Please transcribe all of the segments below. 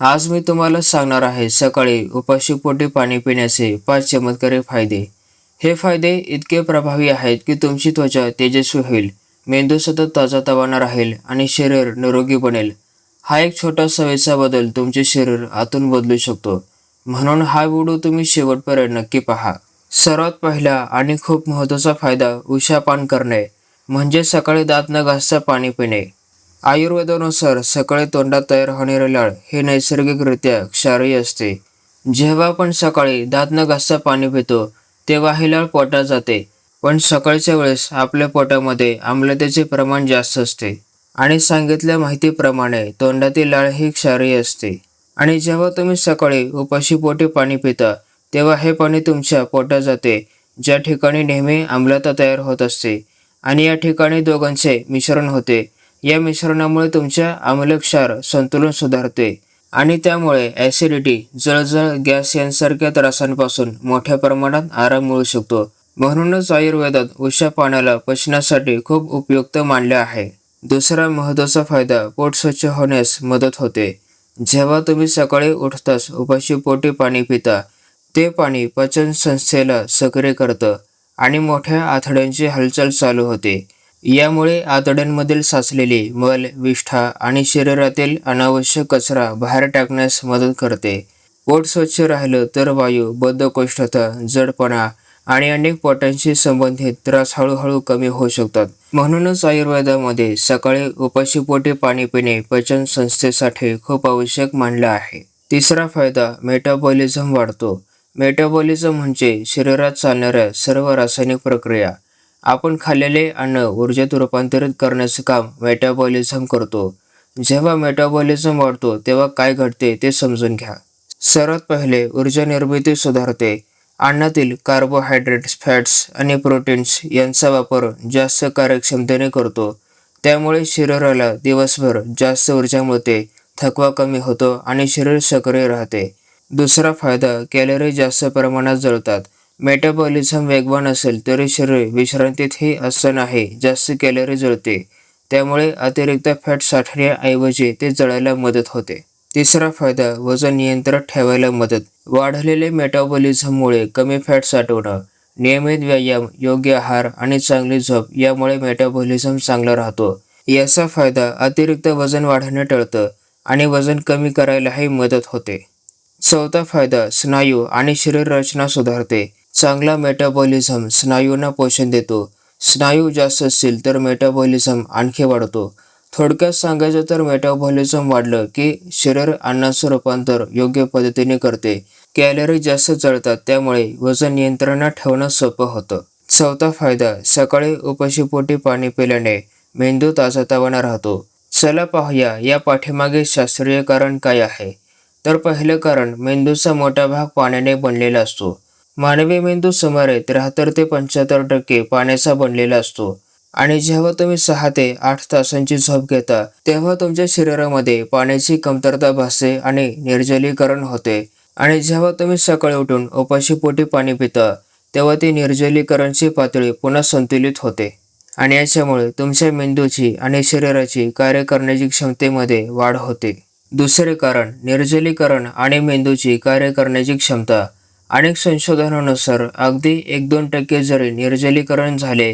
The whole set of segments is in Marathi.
आज मी तुम्हाला सांगणार आहे सकाळी उपाशीपोटी पाणी पिण्याचे पाच चमत्कारी फायदे. हे फायदे इतके प्रभावी आहेत की तुमची त्वचा तेजस्वी होईल मेंदू सतत ताजातवाना राहील आणि शरीर निरोगी बनेल. हा एक छोटा सवयीचा बदल तुमचे शरीर आतून बदलू शकतो. म्हणून हा व्हिडिओ तुम्ही शेवटपर्यंत नक्की पहा. सर्वात पहिला आणि खूप महत्त्वाचा फायदा उशापान करणे म्हणजे सकाळी दात न घासता पाणी पिणे. आयुर्वेदानुसार सकाळी तोंडात तयार होणारे लाळ हे नैसर्गिकरित्या क्षारीय असते. जेव्हा आपण सकाळी दात न घासता पाणी पितो तेव्हा ही लाळ पोटात जाते. पण सकाळच्या वेळेस आपल्या पोटामध्ये आम्लतेचे प्रमाण जास्त असते. आणि सांगितल्या माहितीप्रमाणे तोंडातील लाळ ही क्षारीय असते. आणि जेव्हा तुम्ही सकाळी उपाशी पोटी पाणी पिता तेव्हा हे पाणी तुमच्या पोटात जाते ज्या ठिकाणी नेहमी आम्लता तयार होत असते. आणि या ठिकाणी दोघांचे मिश्रण होते. या मिश्रणामुळे तुमच्या आम्लक्षार संतुलन सुधारते आणि त्यामुळे ॲसिडिटी जळजळ गॅस यांसारख्या त्रासांपासून मोठ्या प्रमाणात आराम मिळू शकतो. म्हणूनच आयुर्वेदात उशा पाण्याला पचनासाठी खूप उपयुक्त मानले आहे. दुसरा महत्त्वाचा फायदा पोट स्वच्छ होण्यास मदत होते. जेव्हा तुम्ही सकाळी उठताच उपाशी पोटी पाणी पिता ते पाणी पचन संस्थेला सक्रिय करतं आणि मोठ्या आथड्यांची हालचाल चालू होते. यामुळे आतड्यांमधील साचलेली मल विष्ठा आणि शरीरातील अनावश्यक कचरा बाहेर टाकण्यास मदत करते. पोट स्वच्छ राहिलं तर वायू बद्धकोष्ठता जडपणा आणि अनेक पोटांशी संबंधित त्रास हळूहळू कमी होऊ शकतात. म्हणूनच आयुर्वेदामध्ये सकाळी उपाशीपोटी पाणी पिणे पचन संस्थेसाठी खूप आवश्यक मानलं आहे. तिसरा फायदा मेटाबॉलिझम वाढतो. मेटाबॉलिझम म्हणजे शरीरात चालणाऱ्या सर्व रासायनिक प्रक्रिया आपण खाल्लेले अन्न ऊर्जेत रूपांतरित करण्याचं काम मेटाबॉलिझम करतो. जेव्हा मेटाबॉलिझम वाढतो तेव्हा काय घडते ते समजून घ्या. सर्वात पहिले ऊर्जा निर्मिती सुधारते. अन्नातील कार्बोहायड्रेट्स फॅट्स आणि प्रोटीन्स यांचा वापर जास्त कार्यक्षमतेने करतो. त्यामुळे शरीराला दिवसभर जास्त ऊर्जा मिळते थकवा कमी होतो आणि शरीर सक्रिय राहते. दुसरा फायदा कॅलरी जास्त प्रमाणात जळतात. मेटाबॉलिझम वेगवान असेल तरी शरीर विश्रांतीतही असतानाही जास्त कॅलरी जळते. त्यामुळे अतिरिक्त फॅट साठण्याऐवजी ते जळायला मदत होते. तिसरा फायदा वजन नियंत्रित ठेवायला मदत. वाढलेले मेटाबॉलिझममुळे कमी फॅट साठवणं नियमित व्यायाम योग्य आहार आणि चांगली झोप यामुळे मेटाबॉलिझम चांगला राहतो. याचा फायदा अतिरिक्त वजन वाढणं टळतं आणि वजन कमी करायलाही मदत होते. चौथा फायदा स्नायू आणि शरीर रचना सुधारते. चांगला मेटाबॉलिझम स्नायूंना पोषण देतो. स्नायू जास्त असतील तर मेटाबॉलिझम आणखी वाढतो. थोडक्यात सांगायचं तर मेटाबॉलिझम वाढलं की शरीर अन्नाचं रूपांतर योग्य पद्धतीने करते. कॅलरी जास्त जळतात त्यामुळे वजन नियंत्रणात ठेवणं सोपं होतं. चौथा फायदा सकाळी उपशीपोटी पाणी पिल्याने मेंदू ताजातवाना राहतो. चला पाहूया या पाठीमागे शास्त्रीय कारण काय आहे. तर पहिलं कारण मेंदूचा मोठा भाग पाण्याने बनलेला असतो. मानवी मेंदू सुमारे त्र्याहत्तर ते पंच्याहत्तर टक्के पाण्याचा बनलेला असतो. आणि जेव्हा तुम्ही सहा ते आठ तासांची झोप घेता तेव्हा तुमच्या शरीरामध्ये पाण्याची कमतरता भासते आणि निर्जलीकरण होते. आणि जेव्हा तुम्ही सकाळी उठून उपाशी पोटी पाणी पिता तेव्हा ती निर्जलीकरणची पातळी पुन्हा संतुलित होते. आणि याच्यामुळे तुमच्या मेंदूची आणि शरीराची कार्य करण्याची क्षमतेमध्ये वाढ होते. दुसरे कारण निर्जलीकरण आणि मेंदूची कार्य करण्याची क्षमता. अनेक संशोधनानुसार अगदी एक दोन टक्के जरी निर्जलीकरण झाले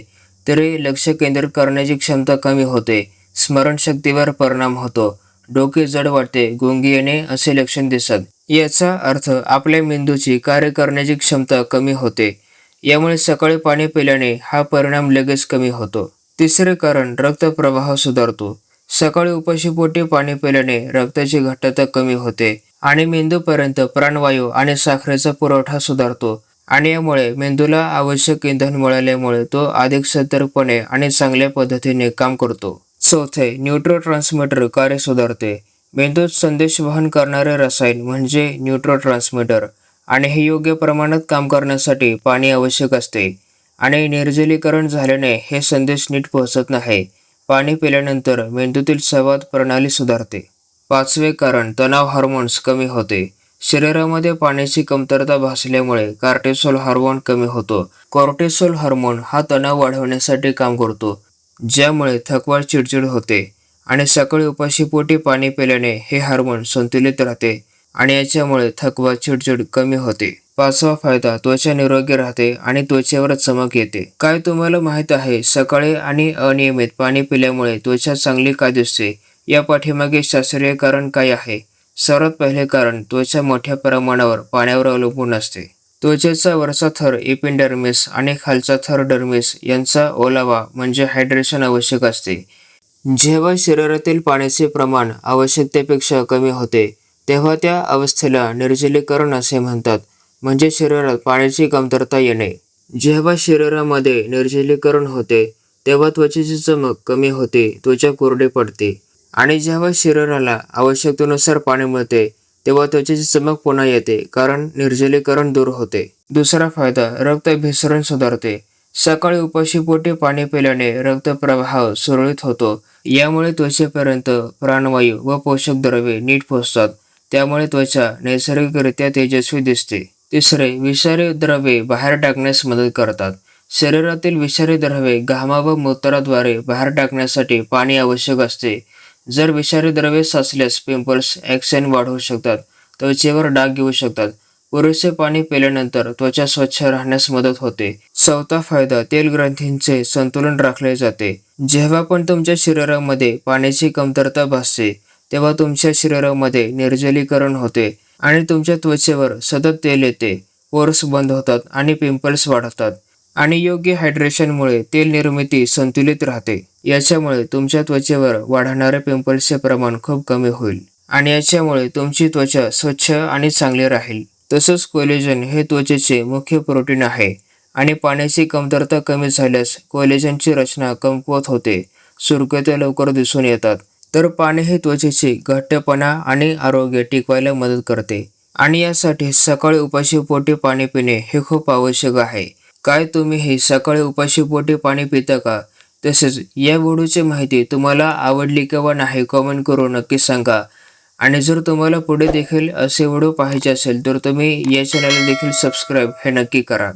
तरी लक्ष केंद्रित करण्याची क्षमता कमी होते. स्मरणशक्तीवर परिणाम होतो. डोके जड वाटते गुंगी येणे असे लक्षण दिसत. याचा अर्थ आपल्या मेंदूची कार्य करण्याची क्षमता कमी होते. यामुळे सकाळी पाणी पिल्याने हा परिणाम लगेच कमी होतो. तिसरे कारण रक्तप्रवाह सुधारतो. सकाळी उपाशीपोटी पाणी पिल्याने रक्ताची घट्टता कमी होते. आणि मेंदूपर्यंत प्राणवायू आणि साखरेचा पुरवठा सुधारतो. आणि यामुळे मेंदूला आवश्यक इंधन मिळाल्यामुळे तो अधिक सतर्कपणे आणि चांगल्या पद्धतीने काम करतो. चौथे न्यूट्रो ट्रान्समीटर कार्य सुधारते. मेंदूत संदेश वहन करणारे रसायन म्हणजे न्यूट्रो ट्रान्समीटर आणि हे योग्य प्रमाणात काम करण्यासाठी पाणी आवश्यक असते. आणि निर्जलीकरण झाल्याने हे संदेश नीट पोहोचत नाही. पाणी पिल्यानंतर मेंदूतील संवाद प्रणाली सुधारते. पाचवे कारण तणाव हार्मोन्स कमी होते. शरीरामध्ये पाण्याची कमतरता भासल्यामुळे कार्टेसोल हार्मोन कमी होतो. कॉर्टेसोल हार्मोन हा तणाव वाढवण्यासाठी काम करतो ज्यामुळे थकवा चिडचिड होते आणि सकाळी उपाशी पोटी पाणी पिल्याने हे हार्मोन संतुलित राहते आणि याच्यामुळे थकवा चिडचिड कमी होते. पाचवा फायदा त्वचा निरोगी राहते आणि त्वचेवर चमक येते. काय तुम्हाला माहीत आहे सकाळी आणि अनियमित पाणी पिल्यामुळे त्वचा चांगली का दिसते या पाठीमागे शास्त्रीय कारण काय आहे? सर्वात पहिले कारण त्वचा मोठ्या प्रमाणावर पाण्यावर अवलंबून असते. त्वचेचा वरचा थर इपिंडर्मिस आणि खालचा थर डर्मिस यांचा ओलावा म्हणजे हायड्रेशन आवश्यक असते. जेव्हा शरीरातील पाण्याचे प्रमाण आवश्यकतेपेक्षा कमी होते तेव्हा त्या अवस्थेला निर्जलीकरण असे म्हणतात म्हणजे शरीरात पाण्याची कमतरता येणे. जेव्हा शरीरामध्ये निर्जलीकरण होते तेव्हा त्वचेची चमक कमी होते त्वचा कोरडी पडते. आणि जेव्हा शरीराला आवश्यकतेनुसार पाणी मिळते तेव्हा त्वचेची चमक पुन्हा येते कारण निर्जलीकरण दूर होते. दुसरा फायदा रक्त भिसरण सुधारते. सकाळी उपाशीपोटी पाणी पिल्याने रक्तप्रवाह सुरळीत होतो. यामुळे त्वचेपर्यंत प्राणवायू व पोषक द्रव्ये नीट पोहोचतात. त्यामुळे त्वचा नैसर्गिकरित्या तेजस्वी दिसते. तिसरे विषारी द्रव्ये बाहेर टाकण्यास मदत करतात. शरीरातील विषारी द्रव्ये घामा व मूत्राद्वारे बाहेर टाकण्यासाठी पाणी आवश्यक असते. जर विषारी द्रव्ये साचल्यास पिंपल्स ॲक्सेन वाढवू शकतात त्वचेवर डाग येऊ शकतात. पुरेसे पाणी पिल्यानंतर त्वचा स्वच्छ राहण्यास मदत होते. चौथा फायदा तेल ग्रंथींचे संतुलन राखले जाते. जेव्हा पण तुमच्या शरीरामध्ये पाण्याची कमतरता भासते तेव्हा तुमच्या शरीरामध्ये निर्जलीकरण होते आणि तुमच्या त्वचेवर सतत तेल येते. पोर्स बंद होतात आणि पिंपल्स वाढतात. आणि योग्य हायड्रेशनमुळे तेल निर्मिती संतुलित राहते. याच्यामुळे तुमच्या त्वचेवर वाढणाऱ्या पिंपल्सचे प्रमाण खूप कमी होईल. आणि याच्यामुळे तुमची त्वचा स्वच्छ आणि चांगली राहील. तसंच कोलेजन हे त्वचेचे मुख्य प्रोटीन आहे. आणि पाण्याची कमतरता कमी झाल्यास कोलेजनची रचना कमकुवत होते. सुरकत्या लवकर दिसून येतात. तर पाणी हे त्वचेची घट्टपणा आणि आरोग्य टिकवायला मदत करते. आणि यासाठी सकाळी उपाशी पोटी पाणी पिणे हे खूप आवश्यक आहे. काय तुम्ही हे सकाळी उपाशी पोटी पाणी पिता का? तसेच या व्हिडिओची माहिती तुम्हाला आवडली किंवा नाही कमेंट करून नक्की सांगा. आणि जर तुम्हाला पुढे देखील असे व्हिडिओ पाहायचे असेल तर तुम्ही या चॅनलला देखील सबस्क्राईब हे नक्की करा.